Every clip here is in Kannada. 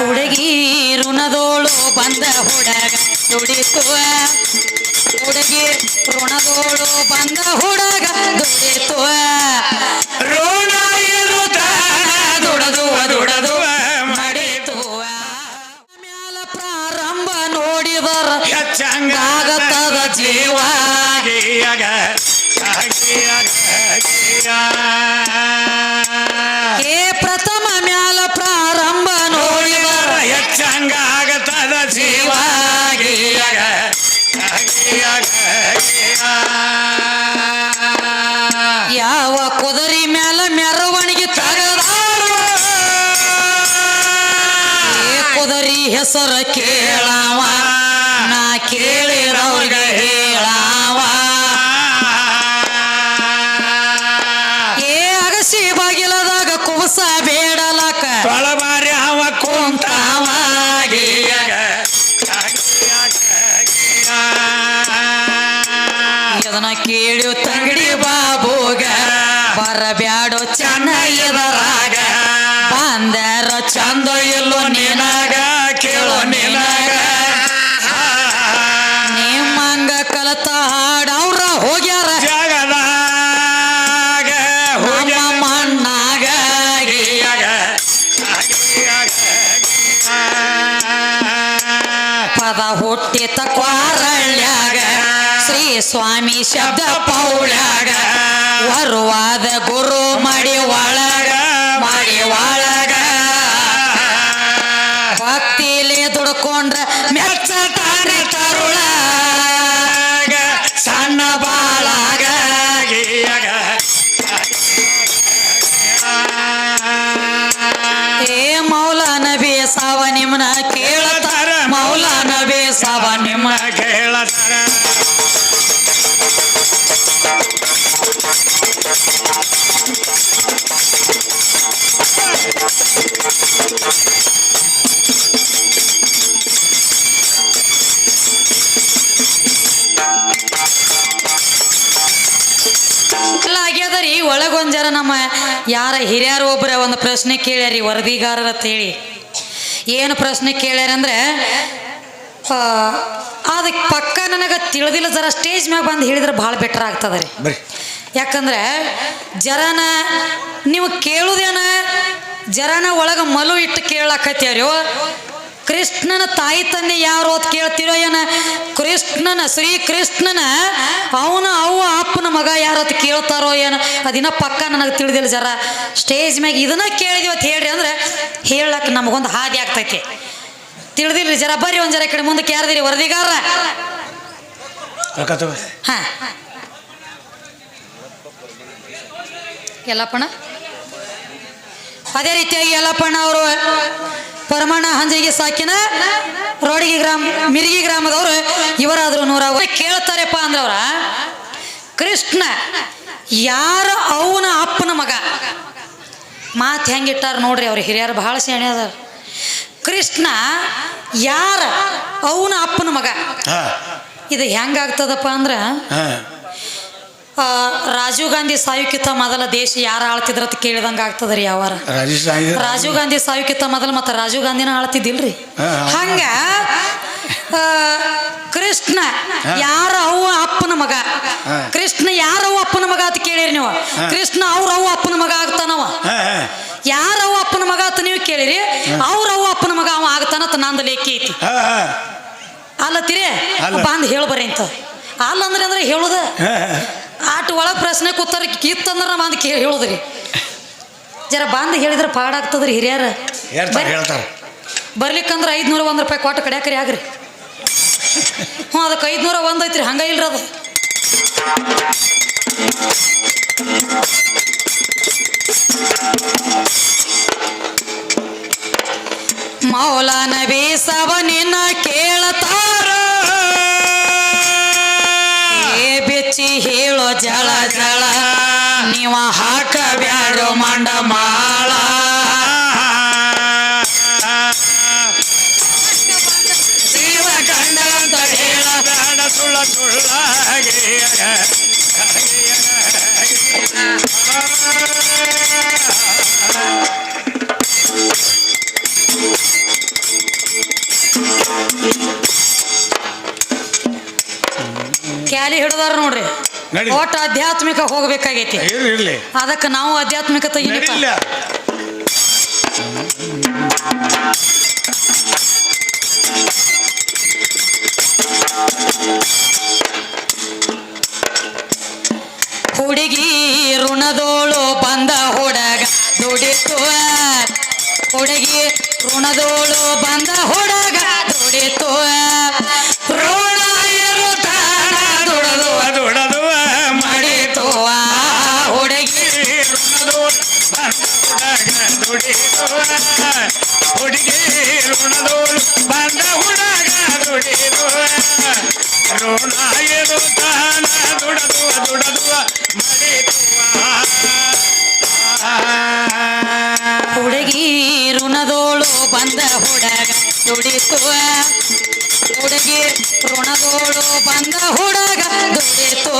ಹುಡುಗಿ ಋಣದೋಳು ಬಂದ ಹುಡುಗ ದುಡಿತು ಹುಡುಗಿ ಋಣದೋಳು ಬಂದ ಹುಡುಗ ದುಡಿತು ಋಣ ಇರುತ್ತ ದುಡದು ದುಡದು ಮಡಿತು ಮ್ಯಾಲ ಪ್ರಾರಂಭ ನೋಡಿದರ ಜೀವ. ಹೆಸರ ಕೇಳಾವ ನಾ ಕೇಳಿರವ್ರಿಗೆ ಹೇಳಾವ. ಏ ಅಗಸಿ ಬಾಗಿಲದಾಗ ಕುಸ ಬೇಡಲಕ. ತೊಳಬಾರಿ ಅವ ಕುಂತಾವ ಇದನ್ನ ಕೇಳು ತಂಗಡಿ ಬಾಬುಗ ಬರಬ್ಯಾಡೋ ಚೆನ್ನೈದರಾಗ ಹುಟ್ಟಿತ ಕ್ವಾರಳ್ಯಾಗ ಶ್ರೀ ಸ್ವಾಮಿ ಶಬ್ದ ಪೌಳ್ಯಾಗ ವರುವಾದ ಗುರು ಮಡಿ ಒಳಗ ಮಡಿ ಒಳಗ ಒಳಗೊಂದ್ ಜರ ನಮ್ಮ ಯಾರ ಹಿರಿಯರು ಒಬ್ಬರ ಒಂದು ಪ್ರಶ್ನೆ ಕೇಳ್ಯಾರಿ ವರದಿಗಾರರ ಅಂತ ಹೇಳಿ. ಏನು ಪ್ರಶ್ನೆ ಕೇಳ್ಯಾರ ಅಂದ್ರೆ ಅದಕ್ಕೆ ಪಕ್ಕ ನನಗೆ ತಿಳಿದಿಲ್ಲ ಜರ ಸ್ಟೇಜ್ ಮ್ಯಾಗ ಬಂದು ಹೇಳಿದ್ರೆ ಭಾಳ ಬೆಟರ್ ಆಗ್ತದೆ ರೀ ಯಾಕಂದ್ರೆ ಜರನ ನೀವು ಕೇಳುದೇನ ಜರನ ಒಳಗೆ ಮಲು ಇಟ್ಟು ಕೇಳಾಕತ್ಯಾರ್ಯೋ ಕೃಷ್ಣನ ತಾಯಿ ತಂದೆ ಯಾರು ಅಂತ ಕೇಳ್ತಿರೋ ಏನ? ಕೃಷ್ಣನ ಶ್ರೀ ಕೃಷ್ಣನ ಅವನ ಅವ ಅಪ್ಪನ ಮಗ ಯಾರು ಅಂತ ಕೇಳ್ತಾರೋ ಏನು? ಅದಿನ ಪಕ್ಕ ನನಗೆ ತಿಳಿದಿಲ್ಲ ಜರ. ಸ್ಟೇಜ್ ಮ್ಯಾಗ ಇದನ್ನ ಕೇಳಿದೀವಿ ಅಂತ ಹೇಳ್ರಿ ಅಂದ್ರೆ ಹೇಳಕ್ಕೆ ನಮಗೊಂದು ಹಾದಿ ಆಗ್ತೈತಿ. ತಿಳಿದಿಲ್ರಿ ಜರ? ಬರ್ರಿ ಒಂದು ಜರ ಕಡೆ ಮುಂದೆ ಯಾರ್ದಿರಿ? ವರದಿಗಾರ? ಎಲ್ಲಪ್ಪಣ್ಣ ಹಾ. ಯಲ್ಲಪ್ಪಣ್ಣ? ಅದೇ ರೀತಿಯಾಗಿ ಎಲ್ಲಪ್ಪಣ್ಣ ಅವರು ಪರಮಣ್ಣ ಹಂಜಿಗೆ ಸಾಕಿನ ರೋಡಿಗೆ ಗ್ರಾಮ ಮಿರಿಗಿ ಗ್ರಾಮದವರು ಇವರಾದ್ರು ನೂರ ಕೇಳ್ತಾರೆಪ್ಪ ಅಂದ್ರವ್ರ. ಕೃಷ್ಣ ಯಾರ ಅವನ ಅಪ್ಪನ ಮಗ? ಮಾತು ಹೆಂಗಿಟ್ಟಾರ ನೋಡ್ರಿ ಅವ್ರ ಹಿರಿಯರು ಭಾಳ ಸೇಣೆ ಅದಾರ. ಕೃಷ್ಣ ಯಾರ ಅವನ ಅಪ್ಪನ ಮಗ? ಇದು ಹೆಂಗಾಗ್ತದಪ್ಪ ಅಂದ್ರೆ ರಾಜೀವ್ ಗಾಂಧಿ ಸಾಯುಕಿತ ಮೊದಲ ದೇಶ ಯಾರು ಆಳ್ತಿದ್ರ ಅಂತ ಕೇಳಿದಂಗೆ ಆಗ್ತದ್ರಿ ಯಾವಾರ? ರಾಜೀವ್ ಗಾಂಧಿ ಸಾಯುಕಿತ ಮೊದಲು ಮತ್ತೆ ರಾಜೀವ್ ಗಾಂಧಿನ ಆಳ್ತಿದ್ದಿಲ್ರಿ. ಹಂಗ ಕೃಷ್ಣ ಯಾರ ಅವ್ವ ಅಪ್ಪನ ಮಗ. ಕೃಷ್ಣ ಯಾರ ಅವ್ವ ಅಪ್ಪನ ಮಗ ಅಂತ ಕೇಳಿರಿ ನೀವು? ಕೃಷ್ಣ ಅವ್ರ ಅವ್ವ ಅಪ್ಪನ ಮಗ ಆಗ್ತಾನವ? ಯಾರ ಅವ್ವ ಅಪ್ಪನ ಮಗ ಅಂತ ನೀವು ಕೇಳಿರಿ? ಅವ್ರ ಅವ್ವ ಅಪ್ಪನ ಮಗ ಅವ ಆಗ್ತಾನಂತ ನಂದು ಲೇಖಿ ಐತಿ. ಅಲ್ಲತ್ತೀರಿ? ಅಲ್ಲ. ಬಂದು ಹೇಳ್ಬರಿ ಅಂತ. ಅಲ್ಲ ಅಂದ್ರೆ ಅಂದ್ರೆ ಹೇಳುದ? ಆಟ ಒಳಗೆ ಪ್ರಶ್ನೆ ಕೂತಾರ ಕಿತ್ತಂದ್ರೆ ನಾವು ಅಂದ್ ಕೇಳಿ ಹೇಳುದ್ರಿ. ಜರ ಬಂದು ಹೇಳಿದ್ರೆ ಪಾಡಾಗ್ತದ್ರಿ ಹಿರಿಯರ. ಹೇಳ್ತಾರೆ ಬರ್ಲಿಕ್ಕಂದ್ರೆ ಐದ್ನೂರ ಒಂದು ರೂಪಾಯಿ ಕೊಟ್ಟು ಕಡ್ಯಾಕರಿ ಆಗ್ರಿ. ಹ್ಞೂ ಅದಕ್ಕೆ ಐದ್ನೂರ ಒಂದು ಐತ್ರಿ ಹಂಗ ಇಲ್ರಿ ಅದು. ಮೌಲಾನ ಬೇಸವ ನಿನ್ನ ಜಳ ಜಳ. ನೀವ ಹಾಕ ಬ್ಯಾಡ ಮಂಡ ಮಾಳ ಜೀವ ಕಂಡ ಅಂತ ಹೇಳ ಬೇಡ ಸುಳ್ಳ ಸುಳ್ಳಾಗಿ. ಕ್ಯಾಲಿ ಹಿಡ್ದಾರ ನೋಡ್ರಿ. ನಡಿ. ಒಟ್ಟು ಆಧ್ಯಾತ್ಮಿಕ ಹೋಗ್ಬೇಕಾಗೈತಿ. ಇರ್ಲಿ ಇರ್ಲಿ. ಅದಕ್ಕೆ ನಾವು ಆಧ್ಯಾತ್ಮಿಕ ತೆಗಿಲಿಪ್ಪ ನಡಿಲ್ಲ ಹುಡುಗಿ ಋಣದೋಳು ಬಂದ ಹುಡಗ ದುಡಿತು. ಹುಡುಗಿ ಋಣದೋಳು ಬಂದ ಹುಡಗ ದುಡಿತು. ಬಂದ ಹುಡುಗ ಮಾಡಿತು ಹುಡುಗಿ ಋಣದೋಳು ಬಂದ ಹುಡುಗ ದುಡಿತು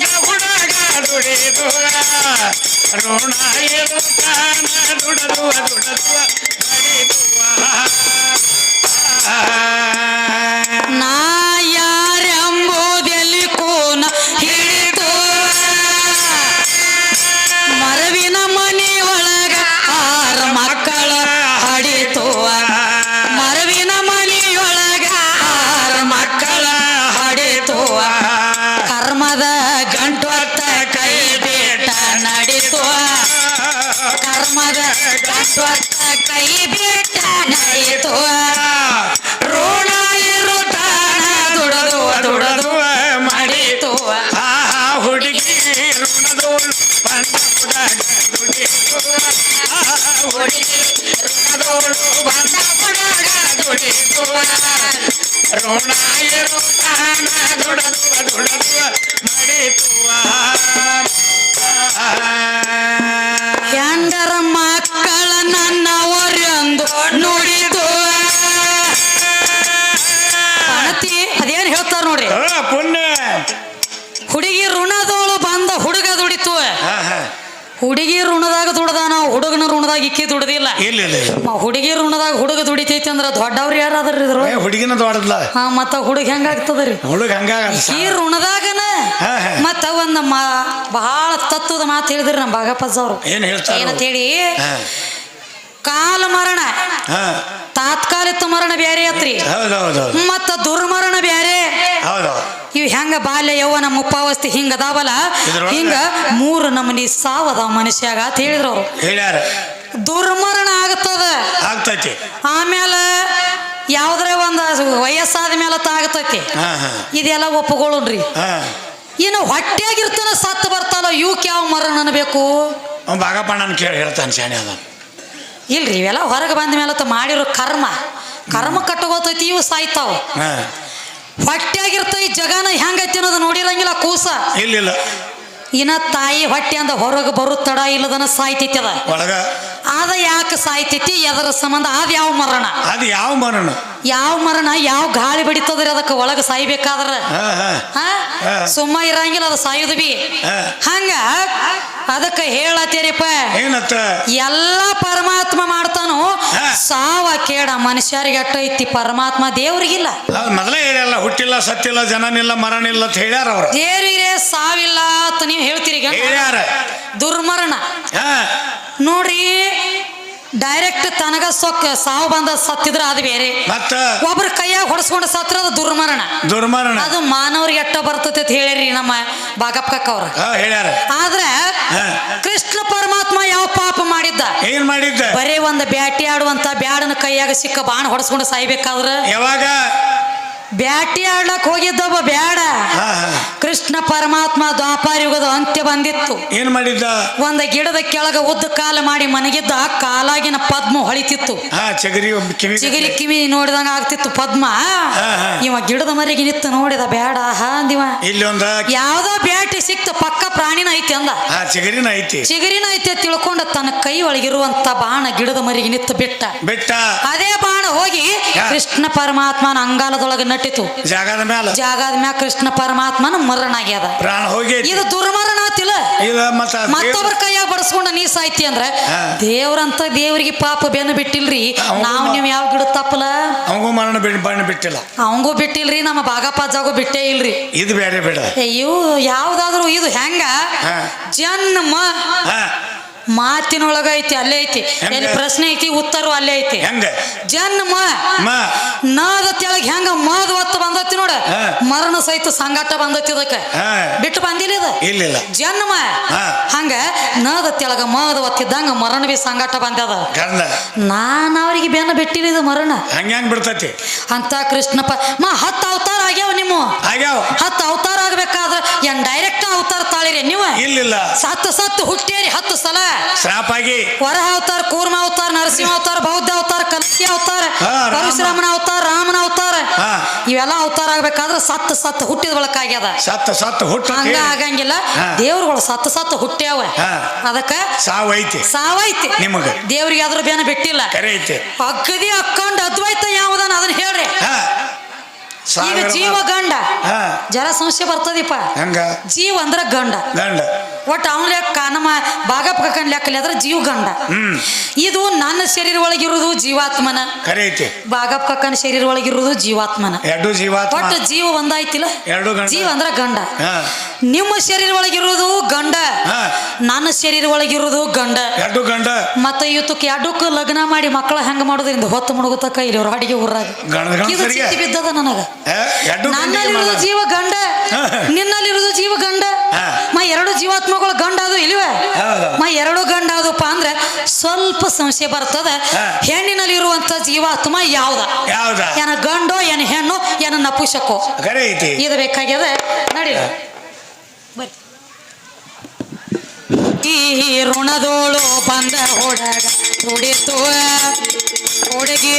ಬಂದ ಹುಡುಗ ದುಡಿದು ದುಡದು ದುಡದು ದುಡಿದು ಋಣ ಇರುತ್ತಾನ ದುಡದು ದುಡದು ಮಾಡಿತು ಹೆಂಡರ ಮಕ್ಕಳ ನನ್ನವರೆಂದು ನುಡಿದು. ಪಣತಿ ಅದೇನ್ ಹೇಳ್ತಾರ ನೋಡ್ರಿ? ಪುಣ್ಯ. ಹುಡುಗಿ ಋಣದೋಳು ಬಂದ ಹುಡುಗ ದುಡಿತು. ಹುಡುಗಿ ಋಣದಾಗ ದುಡ್ದಾನ ಹುಡುಗನ ಋಣದಾಗ ಇಕ್ಕಿ ದುಡಿದಿಲ್ಲ. ಇಲ್ಲ ಇಲ್ಲ ಇಲ್ಲ. ಹುಡುಗಿ ಋಣದಾಗ ಹುಡುಗ ದುಡಿತೈತಿ ಅಂದ್ರ ದೊಡ್ಡವ್ರು ಯಾರಾದ್ರಿ ಇದ್ರು? ಹುಡುಗಿನ ದೊಡ್ಡದ್ಲ. ಹಾ ಮತ್ತ ಹುಡುಗ ಹೆಂಗಾಗ್ತದ್ರಿ? ಹುಡುಗ ಹಂಗಾಗ ಈ ಋಣದಾಗನ. ಮತ್ತ ಒಂದ್ ಬಹಳ ತತ್ವದ ಮಾತು ಹೇಳಿದ್ರಿ ನಮ್ಮ ಭಾಗಪ್ಪಜ್ಜ ಅವ್ರು. ಏನ್ ಹೇಳ್ತಾರೆ? ಏನಂತೇಳಿ? ಹಾ. ಕಾಲ ಮರಣ. ತಾತ್ಕಾಲಿಕ ಮರಣ ಬೇರೆ ಆತ್ರಿ ಮತ್ತ ದುರ್ಮರಣ ಬೇರೆ ಹೌದು. ಇವ್ ಹೆಂಗ ಬಾಲ್ಯ ಯೌವನ ಮುಪ್ಪಾವಸ್ತಿ ಹಿಂಗ ಅದಾವಲ್ಲ? ಹಿಂಗ ಮೂರು ನಮನಿ ಸಾವದ ಮನುಷ್ಯಾಗ ಅಂತ ಹೇಳಿದ್ರು ಅವ್ರು. ಹೇಳ್ಯಾರ. ದುರ್ಮರಣ ಆಗ್ತದ. ಆಗ್ತೈತಿ. ಆಮೇಲೆ ಯಾವ್ದ್ರ ಒಂದ ವಯಸ್ಸಾದ ಮೇಲೆ ತಾಗತೈತಿ ಇದೆಲ್ಲ ಒಪ್ಪಗೊಳ್ರಿ ಇನ್ನು ಹೊಟ್ಟೆಗಿರ್ತಾನ ಸತ್ತು ಬರ್ತಾನ ಇವಕ್ಕೆ ಯಾವ ಮರಣ ಅನ್ಬೇಕು? ಬಾಗಪ್ಪಣ್ಣನ ಕೇಳಿ ಹೇಳ್ತಾನೆ ಶಾಣೆ ಅದ. ಇಲ್ರಿ ಇವೆಲ್ಲ ಹೊರಗೆ ಬಂದ ಮೇಲೆ ತ ಮಾಡಿರೋ ಕರ್ಮ. ಕರ್ಮ ಕಟ್ಟಗೋತೈತಿ ಇವು ಸಾಯ್ತಾವ. ಹಾ ಹೊಟ್ಟೆಗಿರ್ತ ಈ ಜಗನ ಹೆಂಗೈತಿ ಅನ್ನೋದು ನೋಡಿರಂಗಿಲ್ಲ ಕೂಸ. ಇಲ್ಲ ಇಲ್ಲ. ಇನ್ನ ತಾಯಿ ಹೊಟ್ಟೆ ಅಂದ ಹೊರಗೆ ಬರು ತಡ ಇಲ್ಲದನ ಸಾಯ್ತೈತಿ ಅದ ಒಳಗ? ಅದ ಯಾಕೆ ಸಾಯ್ತೈತಿ? ಎದರ ಸಂಬಂಧ? ಅದ ಯಾವ ಮರಣ? ಅದು ಯಾವ ಮರಣ? ಯಾವ ಮರಣ? ಯಾವ ಗಾಳಿ ಬಡಿತದ್ರಿ ಅದಕ್ಕೆ ಒಳಗೆ ಸಾಯ್ಬೇಕಾದ್ರ? ಹಾ. ಸುಮ್ಮ ಇರಂಗಿಲ್ಲ ಅದು ಸಾಯುದು ಬಿ. ಹಂಗ ಅದಕ್ಕೆ ಹೇಳತ್ತೀರಿಪ್ಪ. ಏನತ್ತ? ಎಲ್ಲ ಪರಮಾತ್ಮ ಮಾಡ್ತಾನು ಸಾವ ಕೇಡ ಮನುಷ್ಯರಿಗೆ ಅಟ್ಟೈತಿ ಪರಮಾತ್ಮ ದೇವ್ರಿಗಿಲ್ಲ. ಮೊದಲೇ ಹೇಳಲ್ಲ ಹುಟ್ಟಿಲ್ಲ ಸತ್ತಿಲ್ಲ ಜನನಿಲ್ಲ ಮರಣಿಲ್ಲ ಅಂತ ಹೇಳ್ಯಾರ ಅವ್ರು. ದೇವ್ರಿಗೆ ಸಾವಿಲ್ಲ ಅಂತ ನೀವು ಹೇಳ್ತೀರಿ ದುರ್ಮರಣ. ನೋಡ್ರಿ ಡೈರೆಕ್ಟ್ ತನಗ ಸೊಕ್ಕ ಸಾವು ಬಂದ ಸತ್ತಿದ್ರ ಅದು ಬೇರೆ. ಮತ್ತ? ಒಬ್ರ ಕೈಯಾಗ ಹೊಡೆಸ್ಕೊಂಡು ಸತ್ರ ಅದು ದುರ್ಮರಣ. ದುರ್ಮರಣ. ಅದು ಮಾನವ್ರಿಗೆ ಎಟ್ಟ ಬರ್ತೈತೆ ಅಂತ ಹೇಳಿರಿ ನಮ್ಮ ಬಾಗಪ್ಪ ಅವ್ರ. ಹೇಳ್ಯಾರ. ಆದ್ರೆ ಕೃಷ್ಣ ಪರಮಾತ್ಮ ಯಾವ ಪಾಪ ಮಾಡಿದ್ದ? ಏನ್ ಮಾಡಿದ್ದ? ಬರೇ ಒಂದು ಬ್ಯಾಟಿ ಆಡುವಂತ ಬ್ಯಾಡನ ಕೈಯಾಗ ಸಿಕ್ಕ ಬಾಣ ಹೊಡೆಸ್ಕೊಂಡು ಸಾಯ್ಬೇಕಾದ್ರ? ಯಾವಾಗ? ಬ್ಯಾಟಿ ಆಡ್ಲಕ್ ಹೋಗಿದ್ದೊಬ್ಬ ಬ್ಯಾಡ. ಕೃಷ್ಣ ಪರಮಾತ್ಮ ದ್ವಾಪಾರಯುಗದ ಅಂತ್ಯ ಬಂದಿತ್ತು. ಏನ್ ಮಾಡಿದ್ದ? ಒಂದ ಗಿಡದ ಕೆಳಗ ಉದ್ದ ಕಾಲ ಮಾಡಿ ಮನಗಿದ್ದ ಕಾಲಾಗಿನ ಪದ್ಮ ಹೊಳಿತಿತ್ತು. ಚಗರಿ ಕಿವಿ ಚಿಗರಿ ಕಿವಿ ನೋಡಿದಂಗ ಆಗ್ತಿತ್ತು ಪದ್ಮ. ಇವ ಗಿಡದ ಮರಿಗೆ ನಿತ್ತು ನೋಡಿದ ಬ್ಯಾಡ. ಹಾಂದಿವ ಇಲ್ಲೊಂದ ಯಾವ್ದೋ ಬ್ಯಾಟಿ ಸಿಕ್ತ ಪಕ್ಕ ಪ್ರಾಣಿನ ಐತಿ ಅಂದ. ಚಿಗರಿನ ಐತಿ. ಚಿಗರಿನ ಐತಿ ತಿಳ್ಕೊಂಡ ತನ್ನ ಕೈ ಒಳಗಿರುವಂತ ಬಾಣ ಗಿಡದ ಮರಿಗೆ ನಿತ್ತು ಬಿಟ್ಟ. ಬಿಟ್ಟ. ಅದೇ ಬಾಣ ಹೋಗಿ. ಕೃಷ್ಣ ಪರಮಾತ್ಮನ ಅಂಗಾಲದೊಳಗೆ ನಟ್ಟಿತು. ಜಾಗದ ಮ್ಯಾಲ. ಜಾಗದ ಮ್ಯಾಲ ಕೃಷ್ಣ ಪರಮಾತ್ಮನ ಮರಣ ಆಗ್ಯದ ಪ್ರಾಣ ಹೋಗಿ ಇದು ದುರ್ಮರಣ ಆತಿಲ್ಲ ಮತ್ತೊಬ್ಬರ ಕೈಯಾಗ ಬಡಿಸ್ಕೊಂಡ ನೀ ಸಾಯ್ತಿ ಅಂದ್ರ. ದೇವ್ರಂತ ದೇವ್ರಿಗೆ ಪಾಪ ಬೆನ್ನು ಬಿಟ್ಟಿಲ್ರಿ. ನಾವು ನಾವ್ ಯಾವ ಗಿಡ ತಪ್ಪಲ? ಅವಂಗೂ ಮರಣ ಬಣ್ಣ ಬಿಟ್ಟಿಲ್ಲ. ಅವಂಗೂ ಬಿಟ್ಟಿಲ್ರಿ ನಮ್ಮ ಬಾಗಪ್ಪಾಜಾಗೂ ಬಿಟ್ಟೇ ಇಲ್ರಿ. ಇದು ಬೇರೆ ಬೇಡ. ಅಯ್ಯೋ ಯಾವ್ದಾದ್ರು ಇದು ಹೆಂಗ. ಜನ್ಮ. ಮಾತಿನೊಳಗ ಐತಿ ಅಲ್ಲೇ ಐತಿ ಏನು ಎಲ್ಲಿ ಪ್ರಶ್ನೆ ಐತಿ ಉತ್ತರ ಅಲ್ಲೇ ಐತಿ ಹೆಂಗ? ಜನ್ಮ ಮ. ನಾದ ತೆಳಗ್ ಹೆಂಗ ಮದ್ ಒತ್ತು ಬಂದತಿ ನೋಡ. ಮರಣ ಸಹಿತ ಸಂಗಾಟ ಬಂದತಿ ಇದಕ್ಕ. ಬಿಟ್ಟು ಬಂದಿಲ್ಲ ಇದು? ಜನ್ಮ. ಹಂಗ ನಾದ ತೆಳಗ ಮದ ಒತ್ತಿದ್ದಂಗ ಮರಣ ಬಿ ಸಂಗಾಟ ಬಂದದ. ನಾನ್ ಅವ್ರಿಗೆ ಬೆನ್ನ ಬಿಟ್ಟಿಲ್ಲ ಇದು ಮರಣ. ಹಂಗ ಹೆಂಗ್ ಬಿಡ್ತತಿ? ಅಂತ ಕೃಷ್ಣಪ್ಪ ಮಾ ಹತ್ತು ಅವತಾರ ಆಗ್ಯಾವ ನಿಮ್ಮ? ಹತ್ತು ಅವತಾರ ಆಗ್ಬೇಕಾದ್ರ ಏನ್ ಡೈರೆಕ್ಟ್ ಅವತಾರ ತಾಳಿರಿ ನೀವು? ಇಲ್ಲಿಲ್ಲ. ಸತ್ತು ಸತ್ತು ಹುಟ್ಟೇರಿ ಹತ್ತು ಸಲ. ಶ್ರಾಪಾಗಿ. ಆಗಿ ವರಹ ಅವತಾರ ಕೂರ್ಮ ಅವತಾರ ನರಸಿಂಹ ಅವತಾರ ಬೌದ್ಧ ಅವತಾರ ಕಲಸಿ ಅವತಾರ. ಪರಶುರಾಮನ ಅವತಾರ ರಾಮನ ಅವತಾರ. ಇವೆಲ್ಲ ಅವತಾರ ಆಗ್ಬೇಕಾದ್ರೆ ಸತ್ತು ಸತ್ತು ಹುಟ್ಟಿದ ಬಳಕಾಗ್ಯದ ಸತ್ತ ಸತ್ತ ಹುಟ್ಟ ಹಂಗ ಆಗಂಗಿಲ್ಲ. ದೇವ್ರಗಳು ಸತ್ತು ಸತ್ತು ಹುಟ್ಟ್ಯಾವ. ಅದಕ್ಕ ಸಾವೈತಿ. ಸಾವೈತಿ. ನಿಮಗ. ದೇವ್ರಿಗೆ ಅದ್ರ ಬೇನ ಬಿಟ್ಟಿಲ್ಲ. ಕರೆ ಐತಿ. ಅಗ್ಗದಿ ಅಕ್ಕಂಡ್ ಅದ್ವೈತ ಯಾವ್ದನ ಅದನ್ನ ಹೇಳ್ರಿ. ಈಗ ಜೀವ ಗಂಡ. ಜರ ಸಂಶಯ ಬರ್ತದಿಪ್ಪ ಹಂಗ? ಜೀವ ಅಂದ್ರ ಗಂಡ. ಗಂಡ. ಒಟ್ಟು ಅವನ ಲೆಕ್ಕ ನಮ್ಮ ಬಾಗಪ್ಪ ಕಕ್ಕನ್ ಲೆಕ್ಕ ಅದ್ರ ಜೀವ ಗಂಡ. ಇದು ನನ್ನ ಶರೀರ ಒಳಗಿರುವುದು ಜೀವಾತ್ಮನ. ಕಣ್ಣ ಬಾಗಪ್ಪ ಕಕ್ಕನ ಶರೀರ ಒಳಗಿರುವುದು ಜೀವಾತ್ಮನ. ಎರಡು ಜೀವಾತ್ಮ. ಒಟ್ಟು ಜೀವ ಒಂದಾಯ್ತಿಲ್ಲ? ಜೀವ ಅಂದ್ರ ಗಂಡ. ನಿಮ್ಮ ಶರೀರ ಒಳಗಿರೋದು ಗಂಡ ನನ್ನ ಶರೀರ ಒಳಗಿರೋದು ಗಂಡ. ಎರಡು ಗಂಡ. ಮತ್ತೆ ಇವತ್ತಕ್ಕೆ ಎರಡಕ್ಕೂ ಲಗ್ನ ಮಾಡಿ ಮಕ್ಕಳ ಹೆಂಗ ಮಾಡೋದ್ರಿಂದ ಹೊತ್ತು ಮುಳುಗುತ್ತಕ್ಕ ಇಲ್ಲಿ ಅವ್ರ ಅಡಿಗೆ ಊರಾಗ. ಇದು ಚಿತ್ತಿ ಬಿದ್ದದ ನನಗ. ನನ್ನಲ್ಲಿರೋದು ಜೀವ ಗಂಡ ನಿನ್ನಲ್ಲಿರೋದು ಜೀವ ಗಂಡ. ಮಾ ಎರಡು ಜೀವಾತ್ಮಗಳು ಗಂಡ ಅದು ಇಲ್ವೇ? ಮಾ ಎರಡು ಗಂಡ ಅದಪ್ಪ ಅಂದ್ರೆ ಸ್ವಲ್ಪ ಸಂಶಯ ಬರ್ತದ. ಹೆಣ್ಣಿನಲ್ಲಿ ಹೆಣ್ಣಿನಲ್ಲಿರುವಂತ ಜೀವಾತ್ಮ ಯಾವ್ದ? ಏನ ಗಂಡೋ ಏನ ಹೆಣ್ಣು ಏನ ನಪುಷಕೋ ಇದು ಬೇಕಾಗ್ಯದ. ನಡಿ ಬರ್ರಿ ಈ ಋಣದೋಳು ಬಂದ ಹುಡುಗ ದುಡಿತು. ಹುಡುಗಿ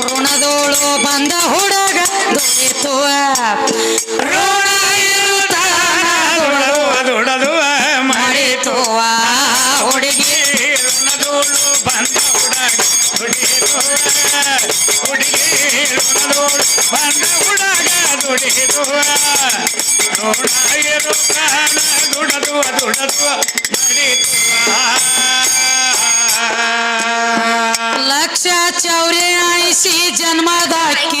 ಋಣದೋಳು ಬಂದ ಹುಡುಗ ದುಡಿತು. ಋಣ ಮಾಡಿತು. ಹುಡುಗಿ ಋಣದೋಳು ಬಂದ ಹುಡುಗ ದುಡಿದು ಹುಡುಗಿ ಋಣದೋಳು ಬಂದ ಹುಡುಗ ದುಡಿದು ಋಣ ಇರು ಪ್ರಾಣ ದುಡದು ದುಡದು ನಡೀತು ಲಕ್ಷ ಚೌರಿ ಐಸಿ ಜನ್ಮದಾಕಿ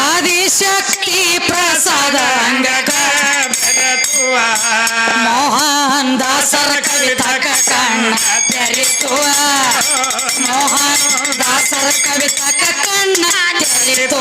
ಆದಿಶಕ್ತಿ ಪ್ರಸಾದ ಅಂಗಕ ಮೋಹನ್ ದಾಸರ ಕವಿತಕ ಕಣ್ಣ ತೆರಿತುವ. ಮೋಹನ್ ದಾಸರ ಕವಿತಕ ಕಣ್ಣ ತೆರಿತು